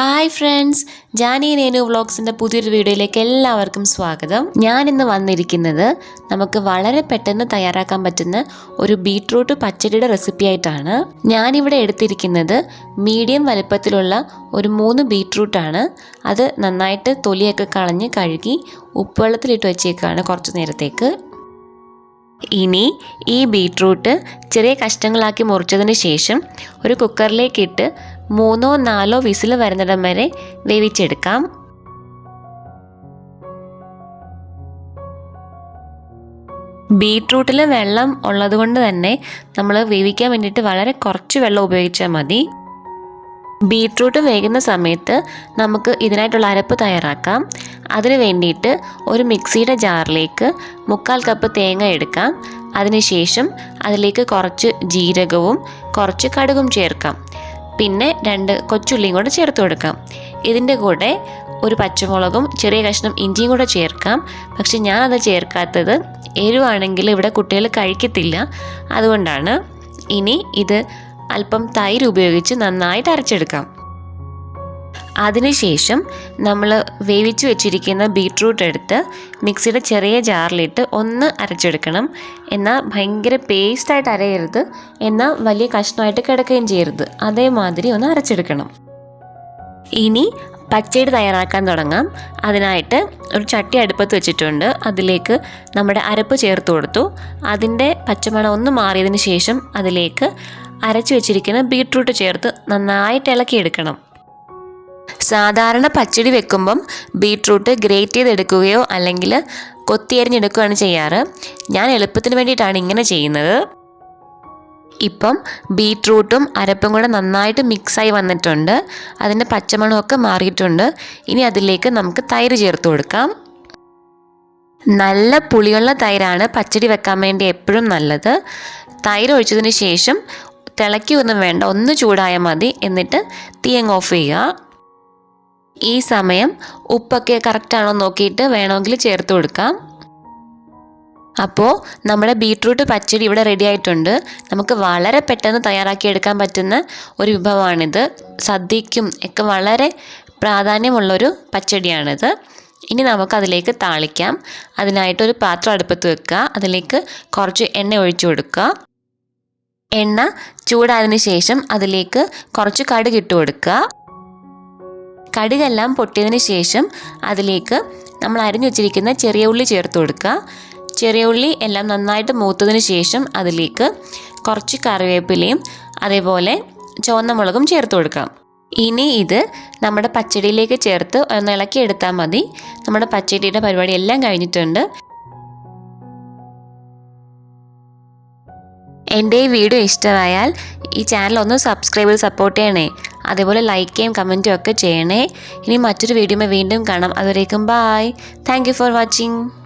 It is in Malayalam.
ഹായ് ഫ്രണ്ട്സ് ജാനി നേനു വ്ളോഗ്സിന്റെ പുതിയൊരു വീഡിയോയിലേക്ക് എല്ലാവർക്കും സ്വാഗതം. ഞാൻ ഇന്ന് വന്നിരിക്കുന്നത് നമുക്ക് വളരെ പെട്ടെന്ന് തയ്യാറാക്കാൻ പറ്റുന്ന ഒരു ബീട്രൂട്ട് പച്ചടിയുടെ റെസിപ്പി ആയിട്ടാണ്. ഞാനിവിടെ എടുത്തിരിക്കുന്നത് മീഡിയം വലുപ്പത്തിലുള്ള ഒരു മൂന്ന് ബീട്രൂട്ടാണ്. അത് നന്നായിട്ട് തൊലിയൊക്കെ കളഞ്ഞ് കഴുകി ഉപ്പുവെള്ളത്തിലിട്ട് വെച്ചേക്കാണ് കുറച്ച് നേരത്തേക്ക്. ഇനി ഈ ബീട്രൂട്ട് ചെറിയ കഷ്ണങ്ങളാക്കി മുറിച്ചതിന് ശേഷം ഒരു കുക്കറിലേക്ക് ഇട്ട് മൂന്നോ നാലോ വിസിൽ വരുന്നിടം വരെ വേവിച്ചെടുക്കാം. ബീട്രൂട്ടിൽ വെള്ളം ഉള്ളതുകൊണ്ട് തന്നെ നമ്മൾ വേവിക്കാൻ വേണ്ടിയിട്ട് വളരെ കുറച്ച് വെള്ളം ഉപയോഗിച്ചാൽ മതി. ബീട്രൂട്ട് വേകുന്ന സമയത്ത് നമുക്ക് ഇതിനായിട്ടുള്ള അരപ്പ് തയ്യാറാക്കാം. അതിന് വേണ്ടിയിട്ട് ഒരു മിക്സിയുടെ ജാറിലേക്ക് മുക്കാൽ കപ്പ് തേങ്ങ എടുക്കാം. അതിനുശേഷം അതിലേക്ക് കുറച്ച് ജീരകവും കുറച്ച് കടുകും ചേർക്കാം. പിന്നെ രണ്ട് കൊച്ചുള്ളിയും കൂടെ ചേർത്ത് കൊടുക്കാം. ഇതിന്റെ കൂടെ ഒരു പച്ചമുളകും ചെറിയ കഷ്ണം ഇഞ്ചിയും കൂടെ ചേർക്കാം. പക്ഷെ ഞാനത് ചേർക്കാത്തത് എരിവാണെങ്കിൽ ഇവിടെ കുട്ടികൾ കഴിക്കത്തില്ല. അതുകൊണ്ടാണ് ഇനി ഇത് അല്പം തൈര് ഉപയോഗിച്ച് നന്നായിട്ട് അരച്ചെടുക്കാം. അതിനുശേഷം നമ്മൾ വേവിച്ച് വെച്ചിരിക്കുന്ന ബീട്രൂട്ട് എടുത്ത് മിക്സിയുടെ ചെറിയ ജാറിലിട്ട് ഒന്ന് അരച്ചെടുക്കണം. എന്നാൽ ഭയങ്കര പേസ്റ്റായിട്ട് അരയരുത്. എന്നാൽ വലിയ കഷ്ണമായിട്ട് കിടക്കുകയും ചെയ്യരുത്. അതേമാതിരി ഒന്ന് അരച്ചെടുക്കണം. ഇനി പച്ചടി തയ്യാറാക്കാൻ തുടങ്ങാം. അതിനായിട്ട് ഒരു ചട്ടി അടുപ്പത്ത് വെച്ചിട്ടുണ്ട്. അതിലേക്ക് നമ്മുടെ അരപ്പ് ചേർത്ത് കൊടുത്തു. അതിന്റെ പച്ചമണം ഒന്ന് മാറിയതിന് ശേഷം അതിലേക്ക് അരച്ചു വെച്ചിരിക്കുന്ന ബീട്രൂട്ട് ചേർത്ത് നന്നായിട്ട് ഇളക്കിയെടുക്കണം. സാധാരണ പച്ചടി വെക്കുമ്പം ബീട്രൂട്ട് ഗ്രേറ്റ് ചെയ്തെടുക്കുകയോ അല്ലെങ്കിൽ കൊത്തിയരിഞ്ഞെടുക്കുകയാണ് ചെയ്യാറ്. ഞാൻ എളുപ്പത്തിന് വേണ്ടിയിട്ടാണ് ഇങ്ങനെ ചെയ്യുന്നത്. ഇപ്പം ബീട്രൂട്ടും അരപ്പും കൂടെ നന്നായിട്ട് മിക്സായി വന്നിട്ടുണ്ട്. അതിന്റെ പച്ചമണമൊക്കെ മാറിയിട്ടുണ്ട്. ഇനി അതിലേക്ക് നമുക്ക് തൈര് ചേർത്ത് കൊടുക്കാം. നല്ല പുളിയുള്ള തൈരാണ് പച്ചടി വെക്കാൻ വേണ്ടി എപ്പോഴും നല്ലത്. തൈര് ഒഴിച്ചതിന് ശേഷം തിളക്കി ഒന്നും വേണ്ട ഒന്ന് ചൂടായാൽ മതി. എന്നിട്ട് തീ അങ്ങ് ഓഫ് ചെയ്യുക. ഈ സമയം ഉപ്പൊക്കെ കറക്റ്റാണോ നോക്കിയിട്ട് വേണമെങ്കിൽ ചേർത്ത് കൊടുക്കാം. അപ്പോൾ നമ്മുടെ ബീട്രൂട്ട് പച്ചടി ഇവിടെ റെഡി ആയിട്ടുണ്ട്. നമുക്ക് വളരെ പെട്ടെന്ന് തയ്യാറാക്കിയെടുക്കാൻ പറ്റുന്ന ഒരു വിഭവമാണിത്. സദ്യയ്ക്കും ഒക്കെ വളരെ പ്രാധാന്യമുള്ളൊരു പച്ചടിയാണിത്. ഇനി നമുക്കതിലേക്ക് താളിക്കാം. അതിനായിട്ടൊരു പാത്രം അടുപ്പത്ത് വെക്കുക. അതിലേക്ക് കുറച്ച് എണ്ണ ഒഴിച്ചു കൊടുക്കുക. എണ്ണ ചൂടായതിനു ശേഷം അതിലേക്ക് കുറച്ച് കടുക് ഇട്ട് കൊടുക്കുക. കടുകെല്ലാം പൊട്ടിയതിന് ശേഷം അതിലേക്ക് നമ്മൾ അരിഞ്ഞു വെച്ചിരിക്കുന്ന ചെറിയ ഉള്ളി ചേർത്ത് കൊടുക്കുക. ചെറിയ ഉള്ളി എല്ലാം നന്നായിട്ട് മൂത്തതിന് ശേഷം അതിലേക്ക് കുറച്ച് കറിവേപ്പിലയും അതേപോലെ ചുവന്ന മുളകും ചേർത്ത് കൊടുക്കാം. ഇനി ഇത് നമ്മുടെ പച്ചടിയിലേക്ക് ചേർത്ത് ഒന്ന് ഇളക്കി എടുത്താൽ മതി. നമ്മുടെ പച്ചടിയുടെ പരിപാടി എല്ലാം കഴിഞ്ഞിട്ടുണ്ട്. എന്റെ ഈ വീഡിയോ ഇഷ്ടമായാൽ ഈ ചാനൽ ഒന്ന് സബ്സ്ക്രൈബ് ചെയ്ത് സപ്പോർട്ട് ചെയ്യണേ. അതേപോലെ ലൈക്ക് ചെയ്യും കമന്റും ഒക്കെ ചെയ്യണേ. ഇനി മറ്റൊരു വീഡിയോ വീണ്ടും കാണാം. അതുവരേക്കും ബായ് താങ്ക് ഫോർ വാച്ചിങ്